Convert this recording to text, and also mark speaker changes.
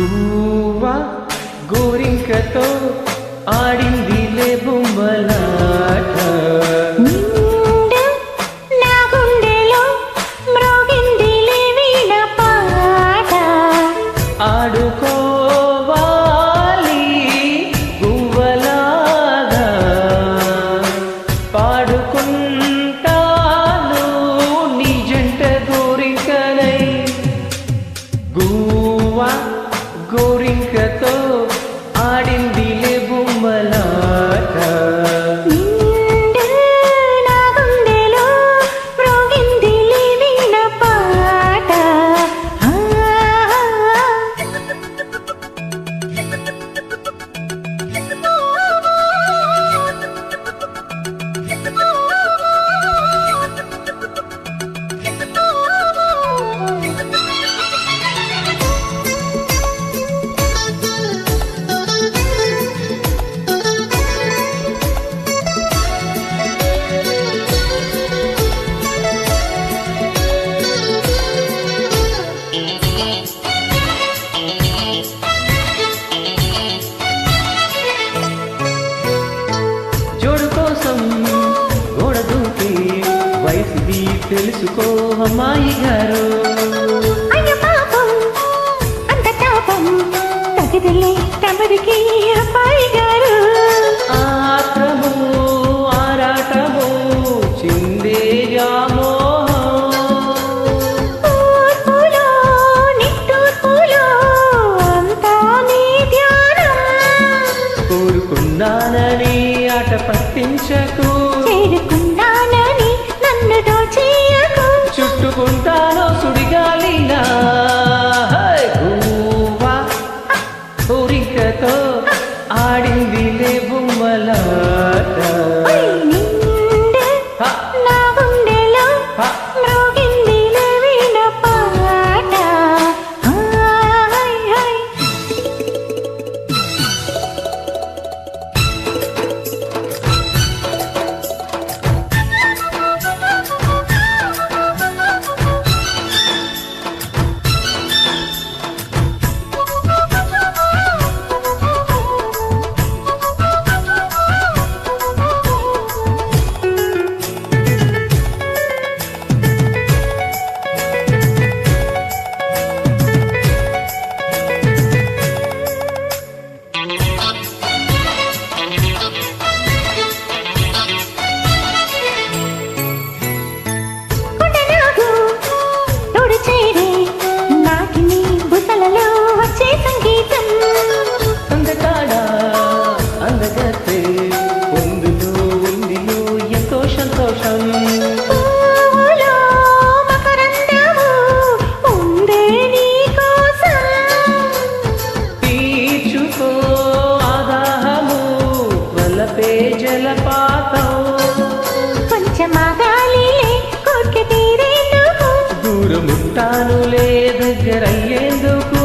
Speaker 1: గువ్వ గోరింకతో ఆడిందిలే
Speaker 2: బొమ్మలా. Goring Kato
Speaker 1: జోడు కోసం గోడ దూకి వయసుది తెలుసుకో అమ్మాయి గారు. కోరుకున్నానని ఆట పట్టించకు. దగ్గరయ్యేందుకు